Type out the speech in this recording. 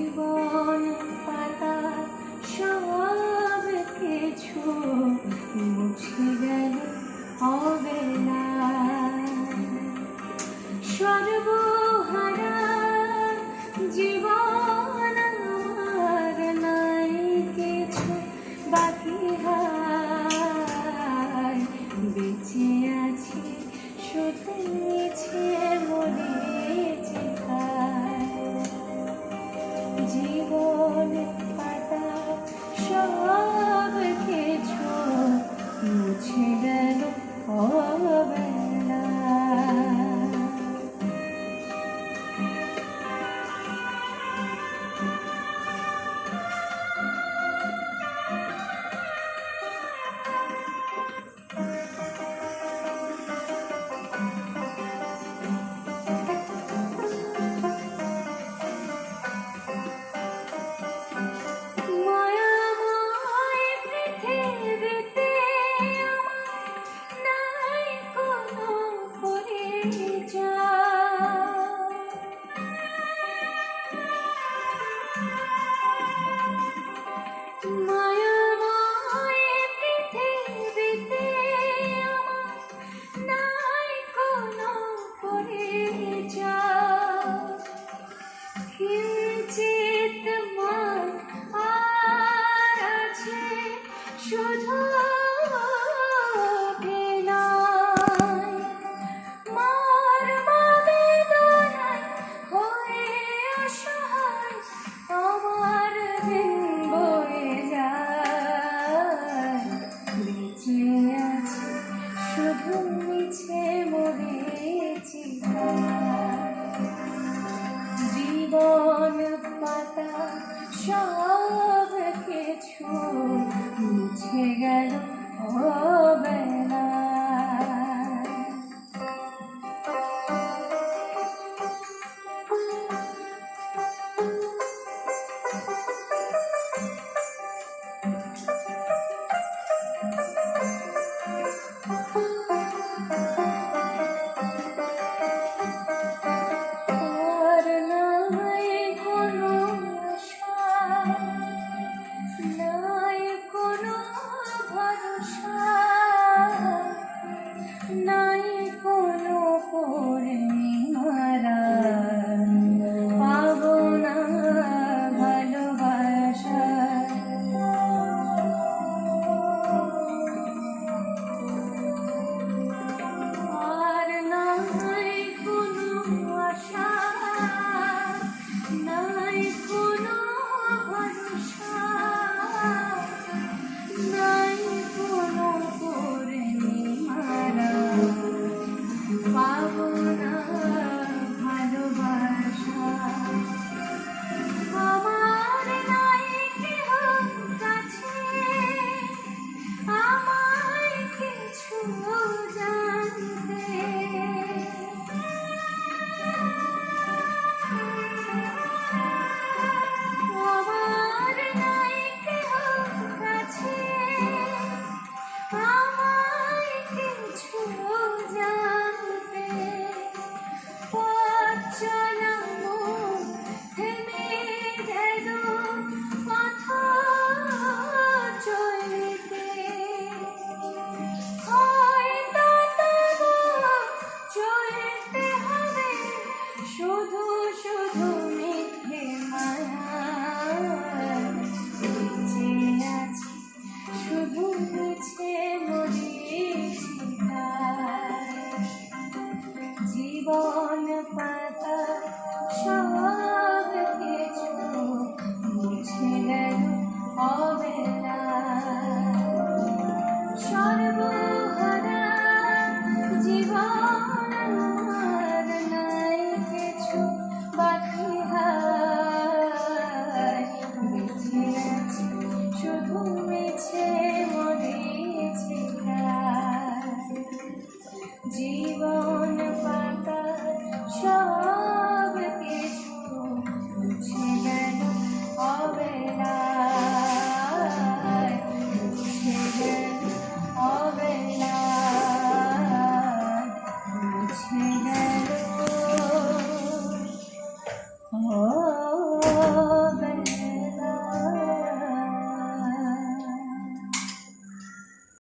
জীবন পাতা সব কিছু মুছে গেল অবেলা সর্ব শুধু মিছে মনে চিন্তা। জীবন পাতা সব जीवा